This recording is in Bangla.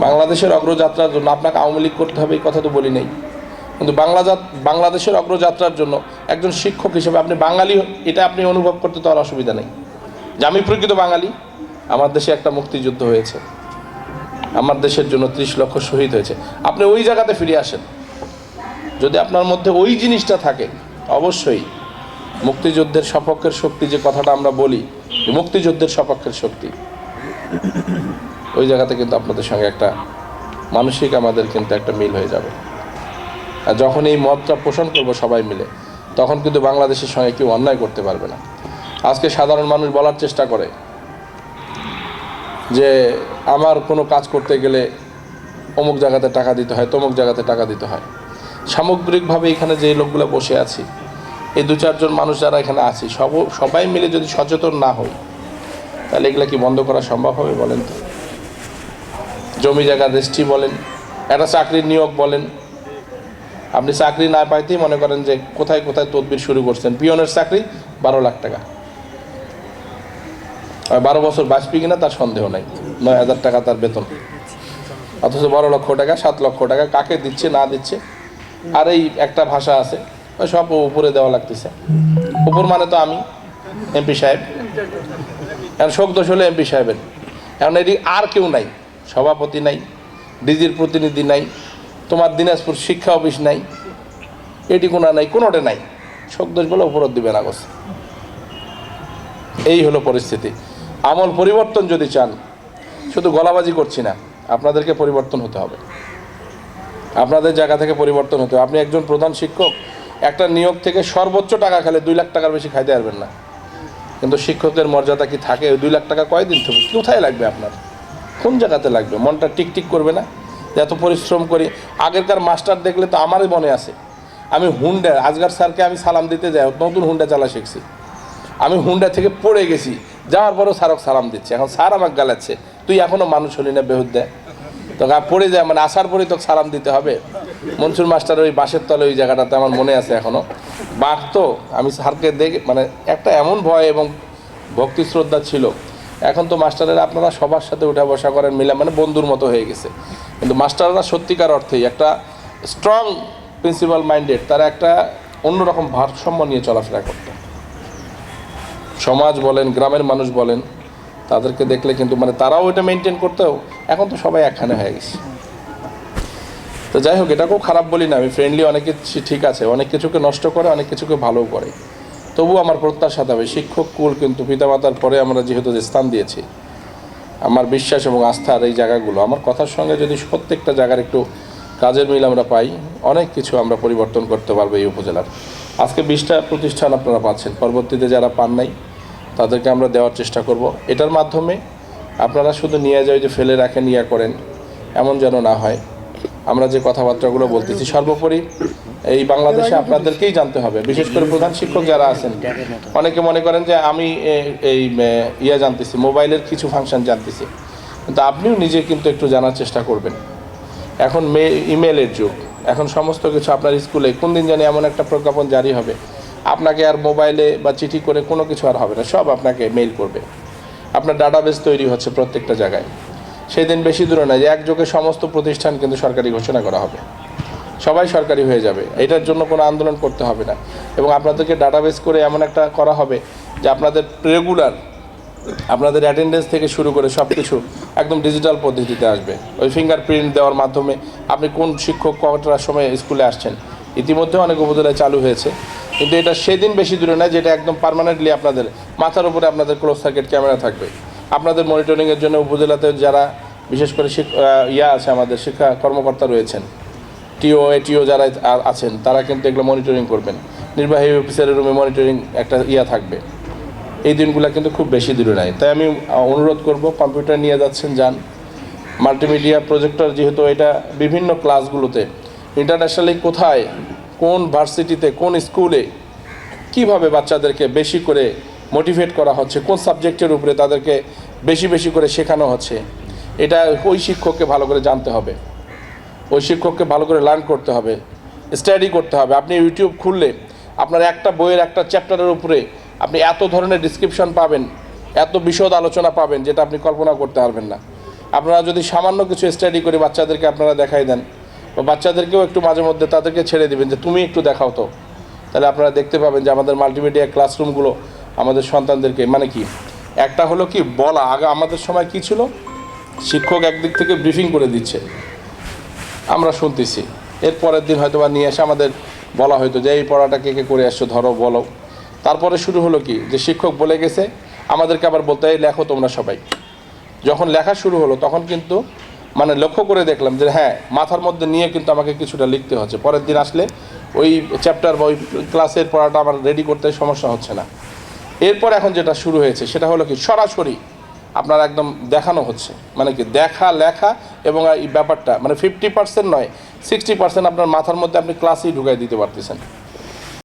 বাংলাদেশের অগ্রযাত্রার জন্য, আপনাকে আওয়ামী লীগ করতে হবে, এই কথা তো বলি নেই। কিন্তু বাংলা বাংলাদেশের অগ্রযাত্রার জন্য একজন শিক্ষক হিসেবে আপনি বাঙালি, এটা আপনি অনুভব করতে তো আর অসুবিধা নেই। যে আমি প্রকৃত বাঙালি, আমার দেশে একটা মুক্তিযুদ্ধ হয়েছে। আমার দেশের জন্য ত্রিশ লক্ষ শহীদ হয়েছে। আপনি ওই জায়গাতে ফিরে আসেন। যদি আপনার মধ্যে ওই জিনিসটা থাকে, অবশ্যই মুক্তিযুদ্ধের সপক্ষের শক্তি যে কথাটা আমরা বলি, মুক্তিযুদ্ধের সপক্ষের শক্তি। ওই জায়গাতে কিন্তু আপনাদের সঙ্গে একটা মানসিক আমাদের কিন্তু একটা মিল হয়ে যাবে। আর যখন এই মতটা পোষণ করব সবাই মিলে, তখন কিন্তু বাংলাদেশের সঙ্গে কেউ অন্যায় করতে পারবে না। আজকে সাধারণ মানুষ বলার চেষ্টা করে যে আমার কোনো কাজ করতে গেলে অমুক জায়গাতে টাকা দিতে হয়, তমুক জায়গাতে টাকা দিতে হয়। সামগ্রিকভাবে এখানে যে লোকগুলো বসে আছি, এই দু চারজন মানুষ যারা এখানে আছি, সব সবাই মিলে যদি সচেতন না হই, তাহলে এগুলো কি বন্ধ করা সম্ভব হবে বলেন তো? জমি জায়গা রেজিস্ট্রি বলেন, একটা চাকরির নিয়োগ বলেন। আপনি চাকরি না পাইতেই মনে করেন যে কোথায় কোথায় তদবির শুরু করছেন। পিয়নের চাকরি বারো লাখ টাকা। বারো বছর বাঁচবি কিনা তার সন্দেহ নাই। নয় হাজার টাকা তার বেতন। অথচ বারো লক্ষ টাকা, সাত লক্ষ টাকা কাকে দিচ্ছে, না দিচ্ছে? আর এই একটা ভাষা আছে সব উপরে দেওয়া লাগতেছে। উপর মানে তো আমি, এমপি সাহেব। এখন শোক দোষ হলো এমপি সাহেবের। এখন এটি আর কেউ নাই। সভাপতি নাই, ডিজির প্রতিনিধি নাই, তোমার দিনাজপুর শিক্ষা অফিস নাই, এটি কোনো নাই, কোনোটা নাই। শোক দোষ বলে উপরত দিবে না এই হলো পরিস্থিতি। আমল পরিবর্তন যদি চান, শুধু গলাবাজি করছি না, আপনাদেরকে পরিবর্তন হতে হবে। আপনাদের জায়গা থেকে পরিবর্তন হতে হবে। আপনি একজন প্রধান শিক্ষক, একটা নিয়োগ থেকে সর্বোচ্চ টাকা খেলে দুই লাখ টাকার বেশি খাইতে পারবেন না। কিন্তু শিক্ষকের মর্যাদা কি থাকে? দুই লাখ টাকা কয়দিন থেকে? কোথায় লাগবে আপনার? কোন জায়গাতে লাগবে? মনটা টিকটিক করবে না? এত পরিশ্রম করি আগেরকার মাস্টার দেখলে তো আমারই মনে আছে। আমি হুন্ডা আজগার স্যারকে আমি সালাম দিতে যাই, নতুন হুন্ডা চালা শিখছি। আমি হুন্ডা থেকে পড়ে গেছি, যাওয়ার পরেও স্যারক সালাম দিচ্ছে। এখন স্যার আমাকে গালাচ্ছে, তুই এখনও মানুষ হলি না বেহুদ্দা তোকে আর পড়ে যায় মানে আসার পরেই তোকে সালাম দিতে হবে। মনসুর মাস্টার ওই বাঁশের তলে ওই জায়গাটাতে আমার মনে আছে এখনও বাঘ তো, আমি স্যারকে দেখে মানে একটা এমন ভয় এবং ভক্তি শ্রদ্ধা ছিল এখন তো মাস্টারেরা আপনারা সবার সাথে উঠা বসা করেন, মিলে মানে বন্ধুর মতো হয়ে গেছে। কিন্তু মাস্টাররা সত্যিকার অর্থেই একটা স্ট্রং প্রিন্সিপাল মাইন্ডেড তারা একটা অন্যরকম ভারসাম্য নিয়ে চলাফেরা করতো। সমাজ বলেন, গ্রামের মানুষ বলেন, তাদেরকে দেখলে কিন্তু মানে তারাও এটা মেনটেন করতেও এখন তো সবাই একখানে হয়ে গেছে। তো যাই হোক, এটাকেও খারাপ বলি না, আমি ফ্রেন্ডলি অনেক কিছু ঠিক আছে, অনেক কিছুকে নষ্ট করে, অনেক কিছুকে ভালো করে। তবু আমার প্রত্যাশা থাকবে শিক্ষক কুল কিন্তু পিতামাতার পরে আমরা যেহেতু স্থান দিয়েছি, আমার বিশ্বাস এবং আস্থার এই জায়গাগুলো, আমার কথার সঙ্গে যদি প্রত্যেকটা জায়গার একটু কাজের মিল আমরা পাই, অনেক কিছু আমরা পরিবর্তন করতে পারব এই উপজেলার। আজকে বিশটা প্রতিষ্ঠান আপনারা পাচ্ছেন, পরবর্তীতে যারা পান নাই, তাদেরকে আমরা দেওয়ার চেষ্টা করব। এটার মাধ্যমে আপনারা শুধু নিয়ে যায় যে ফেলে রাখেন, ইয়া করেন, এমন যেন না হয়। আমরা যে কথাবার্তাগুলো বলতেছি, সর্বোপরি এই বাংলাদেশে আপনাদেরকেই জানতে হবে, বিশেষ করে প্রধান শিক্ষক যারা আছেন। অনেকে মনে করেন যে আমি এই ইয়া জানতেছি, মোবাইলের কিছু ফাংশন জানতেছি। কিন্তু আপনিও নিজে কিন্তু একটু জানার চেষ্টা করবেন। এখন মে, ইমেলের যুগ। এখন সমস্ত কিছু আপনার স্কুলে, কোন দিন জানি এমন একটা প্রজ্ঞাপন জারি হবে। আপনাকে আর মোবাইলে বা চিঠি করে কোনো কিছু আর হবে না, সব আপনাকে মেইল করবে। আপনার ডাটাবেস তৈরি হচ্ছে প্রত্যেকটা জায়গায়। সেই দিন বেশি দূরে নয় যে একযোগে সমস্ত প্রতিষ্ঠান কিন্তু সরকারি ঘোষণা করা হবে। সবাই সরকারি হয়ে যাবে। এটার জন্য কোনো আন্দোলন করতে হবে না। এবং আপনাদেরকে ডাটাবেস করে এমন একটা করা হবে যে আপনাদের রেগুলার আপনাদের অ্যাটেন্ডেন্স থেকে শুরু করে সব কিছু একদম ডিজিটাল পদ্ধতিতে আসবে। ওই ফিঙ্গারপ্রিন্ট দেওয়ার মাধ্যমে আপনি কোন শিক্ষক কটার সময় স্কুলে আসছেন? ইতিমধ্যে অনেক উপজেলায় চালু হয়েছে। কিন্তু এটা সেদিন বেশি দূরে না যেটা একদম পার্মানেন্টলি আপনাদের মাথার উপরে আপনাদের ক্লোজ সার্কিট ক্যামেরা থাকবে। আপনাদের মনিটরিংয়ের জন্য উপজেলাতে যারা, বিশেষ করে ইয়া আছে আমাদের, শিক্ষা কর্মকর্তা রয়েছেন টিও, এটিও যারা আছেন, তারা কিন্তু এগুলো মনিটরিং করবেন। নির্বাহী অফিসারের রুমে মনিটরিং একটা ইয়া থাকবে। এই দিনগুলো কিন্তু খুব বেশি দূরে নাই। তাই আমি অনুরোধ করব কম্পিউটার নিয়ে যাচ্ছেন, যান। মাল্টিমিডিয়া প্রজেক্টর যেহেতু এটা বিভিন্ন ক্লাসগুলোতে ইন্টারন্যাশনালি কোথায়, কোন ভার্সিটিতে কোন স্কুলে কীভাবে বাচ্চাদেরকে বেশি করে মোটিভেট করা হচ্ছে, কোন সাবজেক্টের উপরে তাদেরকে বেশি বেশি করে শেখানো হচ্ছে, এটা ওই শিক্ষককে ভালো করে জানতে হবে। ওই শিক্ষককে ভালো করে লার্ন করতে হবে স্টাডি করতে হবে। আপনি ইউটিউব খুললে আপনার একটা বইয়ের একটা চ্যাপ্টারের উপরে আপনি এত ধরনের ডিসক্রিপশন পাবেন, এত বিশদ আলোচনা পাবেন যেটা আপনি কল্পনা করতে পারবেন না। আপনারা যদি সামান্য কিছু স্টাডি করে বাচ্চাদেরকে আপনারা দেখাই দেন, বা বাচ্চাদেরকেও একটু মাঝে মধ্যে তাদেরকে ছেড়ে দিবেন যে, তুমি একটু দেখাও তো। তাহলে আপনারা দেখতে পাবেন যে, আমাদের মাল্টিমিডিয়া ক্লাসরুমগুলো আমাদের সন্তানদেরকে মানে কি? একটা হলো কি, বলা। আগে আমাদের সময় কি ছিল? শিক্ষক একদিক থেকে ব্রিফিং করে দিচ্ছে। আমরা শুনতেছি। এর পরের দিন হয়তো বা নিয়ে এসে আমাদের বলা হয়তো যে, এই পড়াটা কে কে করে আসছো ধরো, বলো। তারপরে শুরু হলো কি? যে শিক্ষক বলে গেছে, আমাদেরকে আবার বলতে, এই লেখো তোমরা সবাই। যখন লেখা শুরু হলো, তখন কিন্তু মানে লক্ষ্য করে দেখলাম যে হ্যাঁ মাথার মধ্যে নিয়ে কিন্তু আমাকে কিছুটা লিখতে হচ্ছে। পরের দিন আসলে ওই চ্যাপ্টার বা ওই ক্লাসের পড়াটা আমার রেডি করতে সমস্যা হচ্ছে না। এরপর এখন যেটা শুরু হয়েছে, সেটা হলো কি? সরাসরি আপনার একদম দেখানো হচ্ছে। মানে কি, দেখা, লেখা এবং এই ব্যাপারটা মানে ফিফটি পার্সেন্ট নয় সিক্সটি পার্সেন্ট আপনার মাথার মধ্যে আপনি ক্লাসেই ঢুকাই দিতে পারতেছেন।